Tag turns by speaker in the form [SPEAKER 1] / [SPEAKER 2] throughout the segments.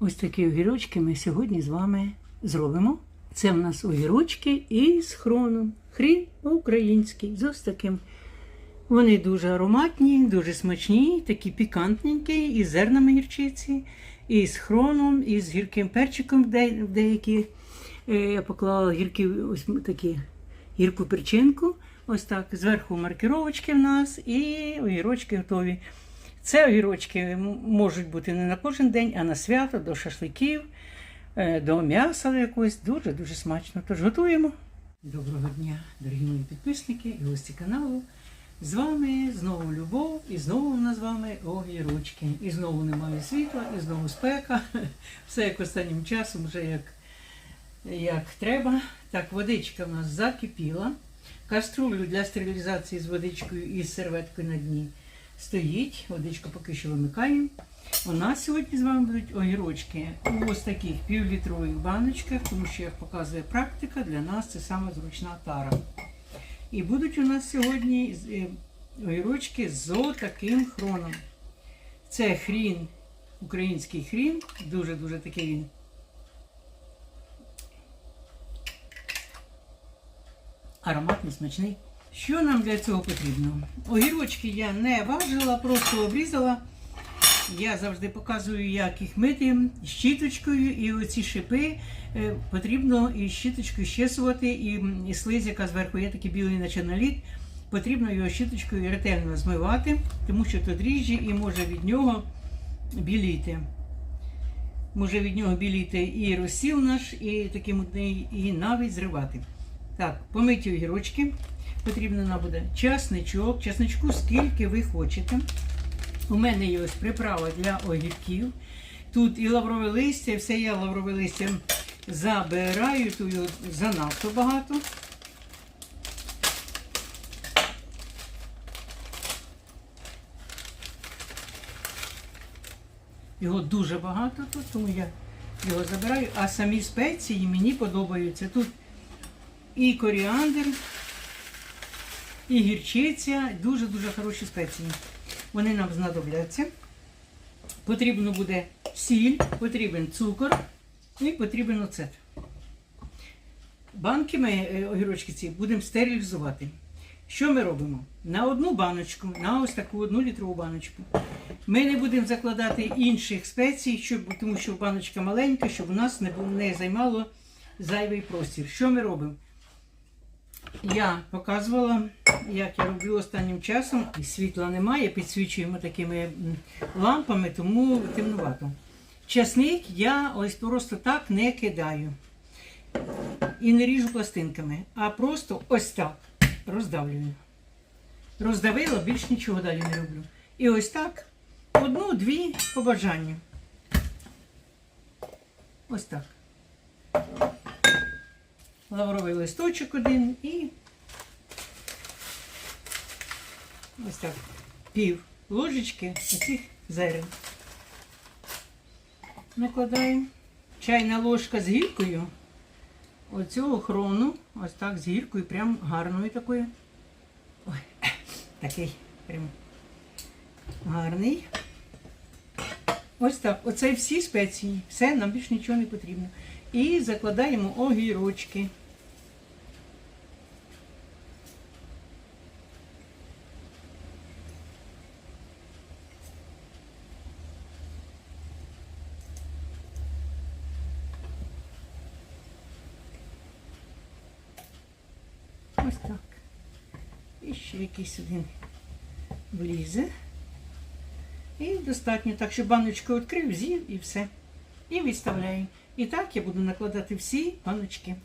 [SPEAKER 1] Ось такі огірочки ми сьогодні з вами зробимо. Це в нас огірочки із хроном. Хрін український. З ось таким. Вони дуже ароматні, дуже смачні, такі пікантненькі, із зернами гірчиці, і з хроном, і з гірким перчиком де- деякі. Е, Я поклала гіркі, ось такі гірку перчинку. Ось так. Зверху маркировочки в нас і огірочки готові. Це огірочки можуть бути не на кожен день, а на свято, до шашликів, е, до м'яса якогось. Дуже-дуже смачно. Тож готуємо. Доброго дня, дорогі мої підписники і гості каналу. З вами знову любов, і знову в нас з вами огірочки. І знову немає світла, і знову спека. Все як останнім часом, вже як, як треба. Так, водичка в нас закипіла. Каструлю для стерилізації з водичкою і серветкою на дні стоїть. Водичку поки що вимикаємо. У нас сьогодні з вами будуть огірочки у ось таких півлітрових баночках, тому що, як показує практика, для нас це саме зручна тара. І будуть у нас сьогодні е, огірочки з таким хроном. Це хрін, український хрін, дуже-дуже такий він. Ароматний, смачний. Що нам для цього потрібно? Огірочки я не важила, просто обрізала. Я завжди показую, як їх мити щіточкою, і оці шипи е, потрібно і щіточкою щесувати, і, і слизь, яка зверху є такий білий наче наліт, потрібно його щіточкою ретельно змивати, тому що то дріжджі і може від нього біліти. Може від нього біліти і розсіл наш, і такий мутний, і навіть зривати. Так, помиті огірочки. Потрібно нам буде часничок, часничку скільки ви хочете. У мене є ось приправа для огірків. Тут і лаврове листя, все я лаврове листя забираю, тут його занадто багато. Його дуже багато тут, тому я його забираю. А самі спеції мені подобаються. Тут і коріандр, і гірчиця, дуже-дуже хороші спеції. Вони нам знадобляться. Потрібно буде сіль, потрібен цукор і потрібен оцет. Банки ми е, огірочки ці будемо стерилізувати. Що ми робимо? На одну баночку, на ось таку одну літрову баночку. Ми не будемо закладати інших спецій, щоб, тому що баночка маленька, щоб у нас не, не займало зайвий простір. Що ми робимо? Я показувала, як я роблю останнім часом. Світла немає, підсвічуємо такими лампами, тому темнувато. Часник я ось просто так не кидаю. І не ріжу пластинками, а просто ось так роздавлюю. Роздавила, більш нічого далі не роблю. І ось так одну-дві по бажанню. Ось так. Лавровий листочок один і ось так пів ложечки оцих зерен. Накладаємо чайна ложка з гіркою. Оцього хрону, ось так з гіркою, прям гарною такою. Ой, такий прям гарний. Ось так. Оце всі спеції. Все, нам більше нічого не потрібно. І закладаємо огірочки. Ось так. І ще якийсь один влізе. І достатньо так, щоб баночку відкрив, з'їв і все. І відставляю. І так я буду накладати всі баночки.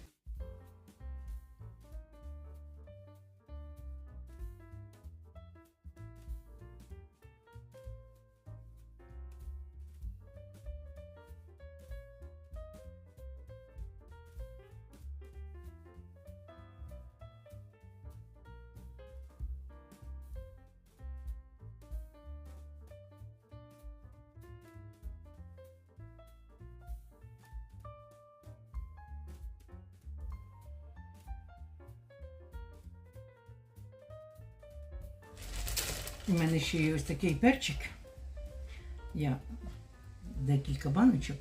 [SPEAKER 1] У мене ще є ось такий перчик. Я декілька баночок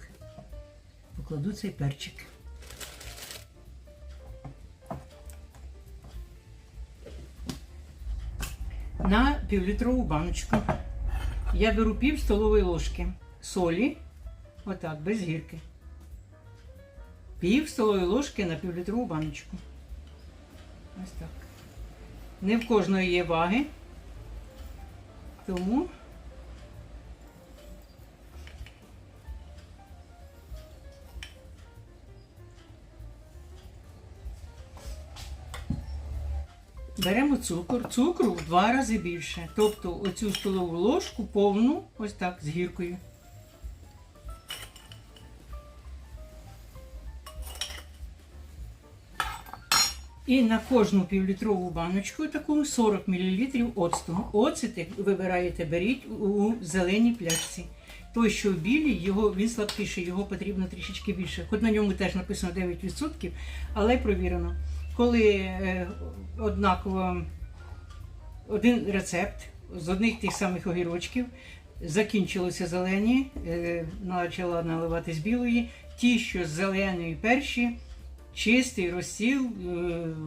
[SPEAKER 1] покладу цей перчик. На півлітрову баночку я беру пів столової ложки солі, отак, без гірки. Пів столової ложки на півлітрову баночку. Ось так. Не в кожної є ваги, тому беремо цукор. Цукру в два рази більше. Тобто оцю столову ложку повну, ось так, з гіркою. І на кожну півлітрову баночку таку 40 мл оцту. Оцет вибираєте, беріть у зеленій пляшці. Той, що в білій, його, він слабкіший, його потрібно трішечки більше. Хоч на ньому теж написано 9%, але провірено. Коли е, однаково один рецепт з одних тих самих огірочків, закінчилися зелені, е, почала наливатись білої, ті, що з зеленої перші, чистий розсіл, е,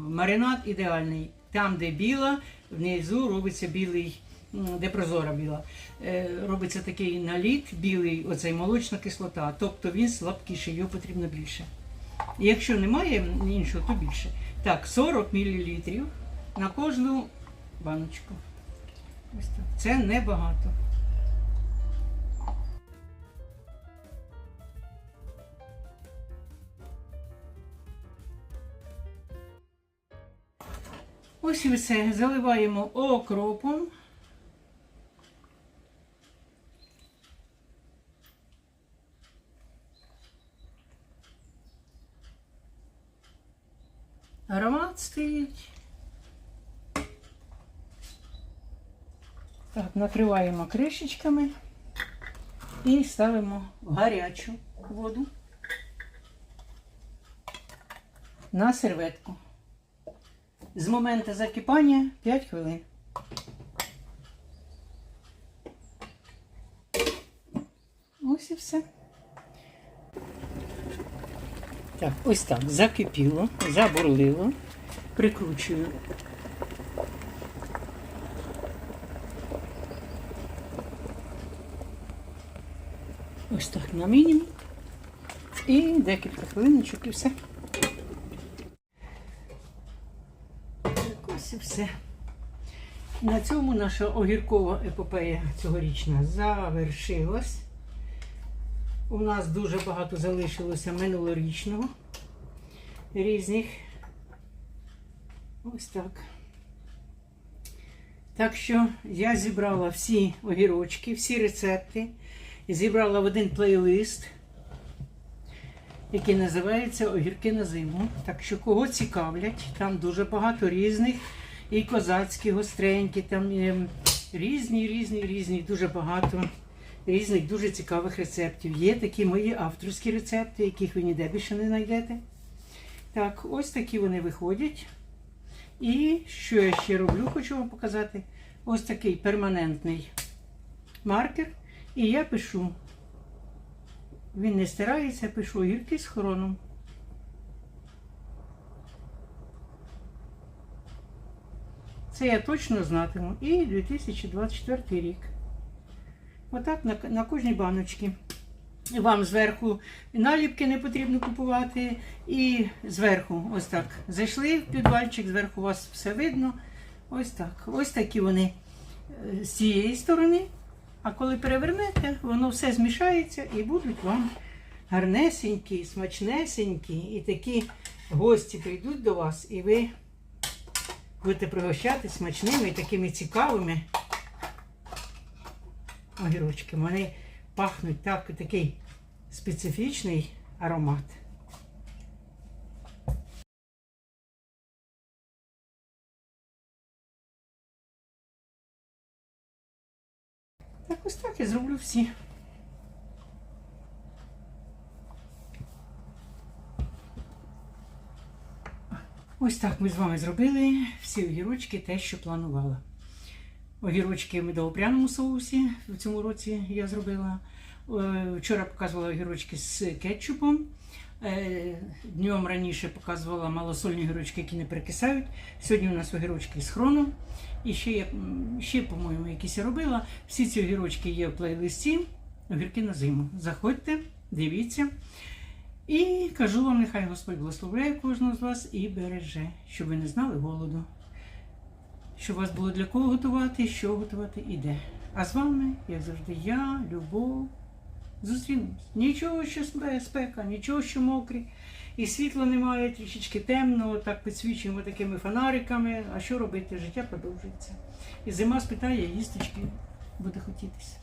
[SPEAKER 1] маринад ідеальний. Там, де біла, внизу робиться білий, де прозора біла. Е, Робиться такий наліт, білий, оцей молочна кислота. Тобто він слабкіший, його потрібно більше. Якщо немає іншого, то більше. Так, 40 мл на кожну баночку. Це небагато. Ось і все. Заливаємо окропом. Аромат стоїть. Так, накриваємо кришечками і ставимо гарячу воду на серветку. З моменту закипання 5 хвилин. Ось і все. Так, ось так. Закипіло, забурлило. Прикручую. Ось так на мінімум. І декілька хвилиночок і все. Так ось все. На цьому наша огіркова епопея цьогорічна завершилась. У нас дуже багато залишилося минулорічного різних. Ось так. Так що я зібрала всі огірочки, всі рецепти, зібрала в один плейлист, який називається Огірки на зиму. Так що кого цікавлять, там дуже багато різних, і козацькі, гостренькі, там є різні, різні, різні, дуже багато різних дуже цікавих рецептів. Є такі мої авторські рецепти, яких ви ніде більше не знайдете. Так, ось такі вони виходять. І що я ще роблю, хочу вам показати. Ось такий перманентний маркер. І я пишу. Він не стирається, пишу гірки з хроном. Це я точно знатиму. І 2024 рік. Отак на, на кожній баночці. Вам зверху наліпки не потрібно купувати. І зверху, ось так. Зайшли в підвальчик, зверху у вас все видно. Ось так. Ось такі вони е, з цієї сторони. А коли перевернете, воно все змішається і будуть вам гарнесенькі, смачнесенькі. І такі гості прийдуть до вас, і ви будете пригощати смачними і такими цікавими огірочки. Вони пахнуть так, такий специфічний аромат. Так ось так я зроблю всі. Ось так ми з вами зробили всі огірочки, те, що планувала. Огірочки в медово-пряному соусі в цьому році я зробила. Е, Вчора показувала огірочки з кетчупом. Е, Днем раніше показувала малосольні гірочки, які не перекисають. Сьогодні у нас огірочки з хроном. І ще, ще, по-моєму, якісь робила. Всі ці огірочки є в плейлисті. Огірки на зиму. Заходьте, дивіться. І кажу вам, нехай Господь благословляє кожного з вас і береже, щоб ви не знали голоду. Щоб у вас було для кого готувати, що готувати і де. А з вами, як завжди, я, Любов. Зустрінемось. Нічого, що спека, нічого, що мокрі. І світла немає, трішечки темно, так підсвічуємо такими фонариками. А що робити? Життя продовжується. І зима спитає, їсточки буде хотітися.